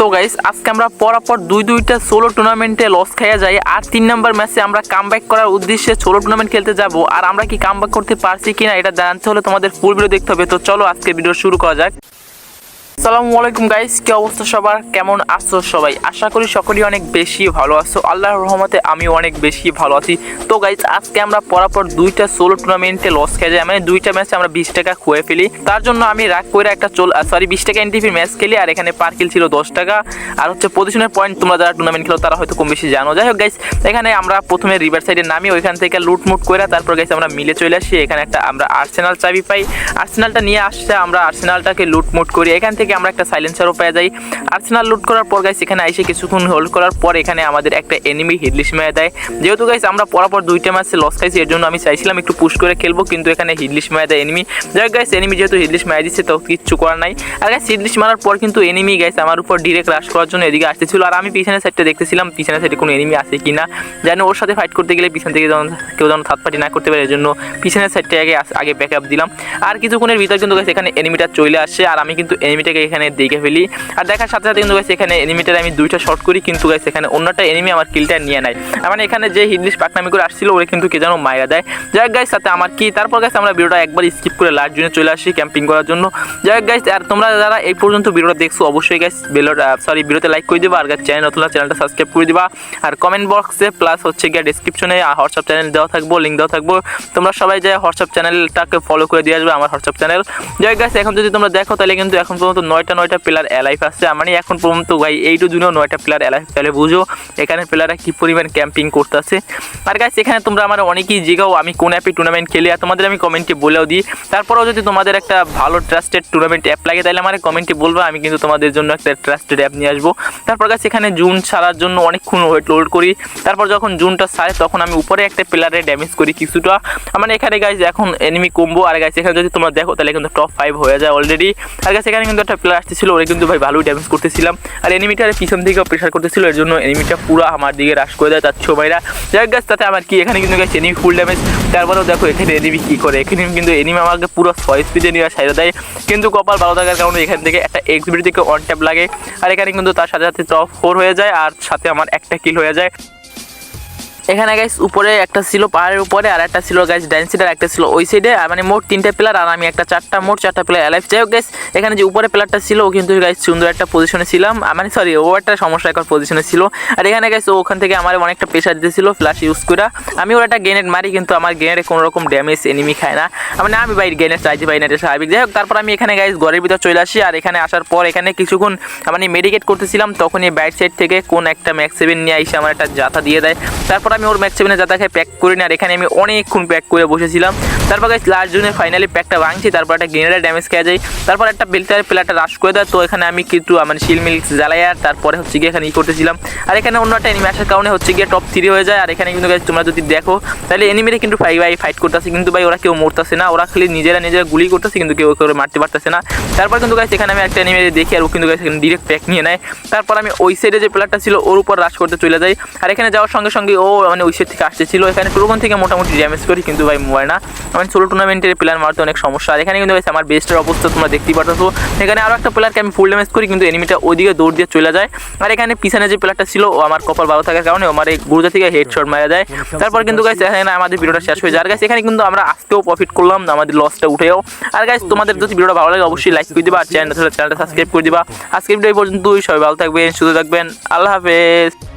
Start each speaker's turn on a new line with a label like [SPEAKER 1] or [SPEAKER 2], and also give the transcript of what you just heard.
[SPEAKER 1] তো গাইস আজকে আমরা পরাপর দুই দুইটা সোলো টুর্নামেন্টে লস খাইয়া যাই আর তিন নম্বর ম্যাচে আমরা কামব্যাক করার উদ্দেশ্যে সোলো টুর্নামেন্ট খেলতে যাব। আর আমরা কি কামব্যাক করতে পারছি কিনা এটা জানতে হলে তোমাদের ফুল ভিডিও দেখতে হবে। তো চলো আজকে ভিডিও শুরু করা যাক। আসসালামু আলাইকুম গাইস কি অবস্থা সবার? কেমন আছো সবাই? আশা করি সকলেই অনেক বেশি ভালো আছো। আল্লাহর রহমতে আমি অনেক বেশি ভালো আছি। তো গাইস আজকে আমরা পরাপর দুইটা সোলো টুর্নামেন্টে লস খেয়ে যাই। মানে দুইটা ম্যাচে আমরা বিশ টাকা খুয়ে ফেলি। তার জন্য আমি রাগ করে একটা চল সরি বিশ টাকা এনটিপির ম্যাচ খেলি। আর এখানে পার্কিল ছিল দশ টাকা। আর হচ্ছে পজিশনের পয়েন্ট তোমরা যারা টুর্নামেন্ট খেলো, তারা হয়তো কম বেশি জানো। যাই হোক গাইস এখানে আমরা প্রথমে রিভার সাইডে নামি। ওইখান থেকে লুটমুট করে তারপর গাইস আমরা মিলে চলে আসি। এখানে একটা আমরা আর্সেনাল চাবি পাই। আর্সেনালটা নিয়ে আসছে আমরা আর্সেনালটাকে লুটমুট করি। এখান থেকে আমরা একটা সাইলেন্সারও পেয়ে যাই। আর্সেনাল লুট করার পর গাইস এখানে এসে কিছুক্ষণ হোল্ড করার পর এখানে আমাদের একটা এনিমি হিডলিশ মেয়ে দেয়। যেহেতু গাইস আমরা পরাপর দুইটা ম্যাচে লস খাইছি, এর জন্য আমি চাইছিলাম একটু পুশ করে খেলব, কিন্তু এখানে হিডলিশ মেয়ে দেয় এনিমি যাই হোক গাইস এনিমি যেহেতু হিডলিশ মেয়ে দিচ্ছে, তো কিচ্ছু করার নাই। আর গাইস হিডলিশ মারার পর কিন্তু এনিমি গাইস আমার উপর ডিরেক্ট রাশ করার জন্য এদিকে আসতেছিল। আর আমি পিছনের সাইডটা দেখতেছিলাম, পিছনের সাইডে কোনো এনিমি আছে কিনা। জানি ওর সাথে ফাইট করতে গেলে পিছন থেকে যেমন কেউ যেন থার্ড পার্টি না করতে পারে, এর জন্য পিছনের সাইডটা আগে আগে ব্যাক দিলাম। আর কিছুক্ষণের ভিতর কিন্তু গাইস এখানে এনিমিটা চলে আসে, আর আমি কিন্তু এনিমিটাকে এখানে দেখে ফেলি। আর দেখার সাথে সাথে কিন্তু গাইস এখানে এনিমিটার আমি দুইটা শর্ট করি, কিন্তু গাইস এখানে অন্যটা এনিমি আমার কিলটা নিয়ে নেয়। মানে এখানে যে হিডলিশ পাকনামি করে আসছিল, ওরে কিন্তু কে যেন মাইরা দেয়। যাই হোক সাথে আমার কি? তারপর গাইস আমরা ভিডিওটা একবার স্কিপ করে লাস্ট জুনে চলে আসি ক্যাম্পিং করার জন্য। যাই হোক গাইস আর তোমরা যারা এই পর্যন্ত ভিডিওটা দেখছ, অবশ্যই গাইস বেলোটা সরি ভিডিওতে লাইক করে দিবা, আর গাইস চ্যানেল নতুন চ্যানেলটা সাবস্ক্রাইব করে দিবা। আর কমেন্ট বক্সে প্লাস হচ্ছে গিয়ে ডিসক্রিপশনে হোয়াটসঅ্যাপ চ্যানেল দেওয়া থাকব লিঙ্ক দেওয়া থাকব। তোমরা সবাই যে হোয়াটসঅ্যাপ চ্যানেলটাকে ফলো করে দিয়ে আসবে, আমার হোয়াটসঅ্যাপ চ্যানেল যাই হোক এখন যদি তোমরা দেখো, তাহলে কিন্তু এখন পর্যন্ত নয়টা নয়টা প্লেয়ার অ্যালাইভ আছে। মানে এখন পর্যন্ত ভাই এইটু জুনিও নয়টা প্লেয়ার অ্যালাইভ তাহলে বুঝো এখানে প্লেয়াররা কী পরিমাণ ক্যাম্পিং করতেছে। আর গাইস এখানে তোমরা আমার অনেকেই জিগাও, আমি কোন অ্যাপে টুর্নামেন্ট খেলি, আর তোমাদের আমি কমেন্টে বলেও দিই। তারপরেও যদি তোমাদের একটা ভালো ট্রাস্টেড টুর্নামেন্ট অ্যাপ লাগে, তাহলে আমার কমেন্টে বলব, আমি কিন্তু তোমাদের জন্য একটা ট্রাস্টেড অ্যাপ নিয়ে আসব। তারপর গাছ এখানে জুন ছাড়ার জন্য অনেকক্ষণ ওয়েট লোড করি। তারপর যখন জুনটা ছাড়ে, তখন আমি উপরে একটা প্লেয়ারে ড্যামেজ করি কিছুটা। মানে এখানে গাইজ এখন এনিমি কমবো আর গাছ এখানে যদি তোমরা দেখো, তাহলে কিন্তু টপ ফাইভ হয়ে যায় অলরেডি আর গাছ এখানে কিন্তু একটা প্লেয়ার আসতেছিল, ওরা কিন্তু ভাই ভালোই ড্যামেজ করতেছিলাম। আর এনিমিটার পিছন থেকে প্রেশার করতেছিল, এর জন্য এনিমিটা পুরো আমার দিকে রাশ করে দেয়, তার ছবাইরা যাই গাছ তাতে আমার কি, এখানে কিন্তু গাছ এনিমি ফুল ড্যামেজ তারপরেও দেখো, এখানে এনিমি কী করে? এখানে কিন্তু এনিমি আমাকে পুরো ছয় স্পিডে নিয়ে সাইডে দেয়। কিন্তু কপাল ভালো থাকার কারণে এখান থেকে একটা এক্সবিডি থেকে অন ট্যাপ লাগে। আর এখানে কিন্তু তার সাথে সাথে টপ ফোর হয়ে যায়, আর সাথে আমার একটা কিল হয়ে যায়। এখানে গাইস উপরে একটা ছিল পাহাড়ের উপরে, আর একটা ছিল গাইস ডাইন সাইডে আর একটা ছিল ওই সাইডে মানে মোট তিনটে প্লেয়ার আর আমি একটা চারটা, মোট চারটা প্লেয়ার অ্যালাইভ যাই হোক গাইস এখানে যে উপরে প্লেয়ারটা ছিল, ও কিন্তু গাইস সুন্দর একটা পজিশনে ছিলাম। মানে সরি ও একটা সমস্যা একটা পজিশনে ছিল। আর এখানে গাইস ও ওখান থেকে আমার অনেকটা প্রেশার দিতেছিল ফ্ল্যাশ ইউজ করে আমি ওর একটা গ্রেনেড মারি, কিন্তু আমার গ্রেনেডে কোনো রকম ড্যামেজ এনিমি খায় না। মানে আমি ভাই গ্রেনেড চাইছি ভাই নেটে স্বাভাবিক। যাই হোক, তারপর আমি এখানে গাইস ঘরের ভিতর চলে আসি, আর এখানে আসার পর এখানে কিছুক্ষণ মানে মেডিকেট করতেছিলাম। তখনই ব্যাক সাইড থেকে কোন একটা ম্যাক্স সেভেন নিয়ে এসে আমার একটা জাতা দিয়ে দেয়। তারপর আমি ওর ম্যাক্স সেভেনের জাতাকে প্যাক করি না আর এখানে আমি অনেকক্ষণ প্যাক করে বসেছিলাম। তারপর লাস্ট জুনে ফাইনালি প্যাকটা ভাঙছি, তারপর একটা গ্রেনেডের ড্যামেজ খেয়ে যায় তারপর একটা বেলটার প্লেয়ারটা রাশ করে দেয়, তো এখানে আমি কিন্তু মানে শিল মিল জ্বালাই আর তারপরে হচ্ছে গিয়ে এখানে ই করতেছিলাম। আর এখানে অন্য একটা এনিমি আসার কারণে হচ্ছে গিয়ে টপ থ্রি হয়ে যায়, আর এখানে কিন্তু তোমরা যদি দেখো, তাহলে এনিমিরে কিন্তু ফাইভ বাই ফাইট করতেছে, কিন্তু ভাই ওরা কেউ মরতেছে না। ওরা খালি নিজেরা নিজেরা গুলি করতেছে, কিন্তু কেউ কেউ মারতে পারতেছে না। তারপর কিন্তু গাইস এখানে আমি একটা এনিমি দেখি, আর ও কিন্তু গাইস এখানে ডিরেক্ট প্যাক নিয়ে নেয়। তারপর আমি ওই সাইডে যে প্লেয়ারটা ছিল, ওর উপর রাশ করতে চলে যাই। আর এখানে যাওয়ার সঙ্গে সঙ্গে ও মানে ওই থেকে আসতেছিল এখানে প্রোগ্রাম থেকে মোটামুটি ড্যামেজ করি কিন্তু ভাই মোবাইল না। মানে ষোলো টুর্নামেন্টের প্লেয়ার মারতে অনেক সমস্যা। আর এখানে কিন্তু guys আমার বেস্টের অবস্থা তোমরা দেখতেই পারতো এখানে আরও একটা প্লেয়ারকে আমি ফুল ড্যামেজ করি কিন্তু এনিমিটা ওইদিকে দৌড় দিয়ে চলে যায়। আর এখানে পিছনে যে প্লেয়ারটা ছিল, ও আমার কপাল ভালো থাকার কারণে আমার এই গুরুজা থেকে হেডশট মারা যায়। তারপর কিন্তু গাইস এখানে আমাদের ভিডিওটা শেষ হয়ে যায়। আর গাইস এখানে কিন্তু আমরা আজকেও প্রফিট করলাম, আমাদের লসটা উঠেও। আর গাইস তোমাদের যদি ভিডিওটা ভালো লাগে, অবশ্যই লাইক করে দিবা। আর চ্যানেলটা সাবস্ক্রাইব করে দিবা। আজকের ভিডিও পর্যন্তই। সবাই ভালো থাকবেন, সুস্থ থাকবেন। আল্লাহ হাফেজ।